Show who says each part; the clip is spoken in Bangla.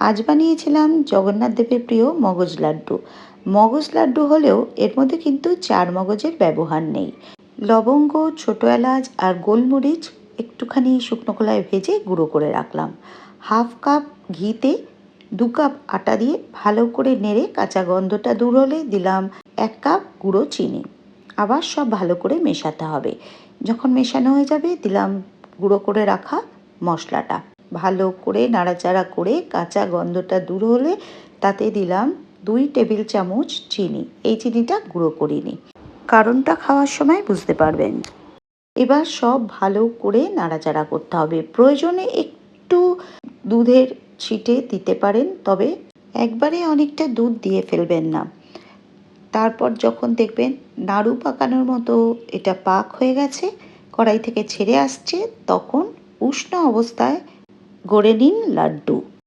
Speaker 1: আজ বানিয়েছিলাম জগন্নাথ দেবের প্রিয় মগজ লাড্ডু। মগজ লাড্ডু হলেও এর মধ্যে কিন্তু চার মগজের ব্যবহার নেই। লবঙ্গ, ছোটো এলাচ আর গোলমরিচ একটুখানি শুকনো কলায় ভেজে গুঁড়ো করে রাখলাম। হাফ কাপ ঘিতে দু কাপ আটা দিয়ে ভালো করে নেড়ে কাঁচা গন্ধটা দূর হলে দিলাম এক কাপ গুঁড়ো চিনি। আবার সব ভালো করে মেশাতে হবে। যখন মেশানো হয়ে যাবে দিলাম গুঁড়ো করে রাখা মশলাটা। ভালো করে, নাড়াচাড়া করে কাঁচা গন্ধটা দূর হলে তাতে দিলাম দুই টেবিল চামচ চিনি। এই চিনিটা গুঁড়ো করিনি। কারণটা খাওয়ার সময় বুঝতে পারবেন। এবার সব ভালো করে নাড়াচাড়া করতে হবে। প্রয়োজনে একটু দুধের ছিটে দিতে পারেন, তবে একবারে অনেকটা দুধ দিয়ে ফেলবেন না। তারপর যখন দেখবেন নাড়ু পাকানোর মতো এটা পাক হয়ে গেছে, কড়াই থেকে ছেড়ে আসছে, তখন উষ্ণ অবস্থায় গড়ে নিন লাড্ডু।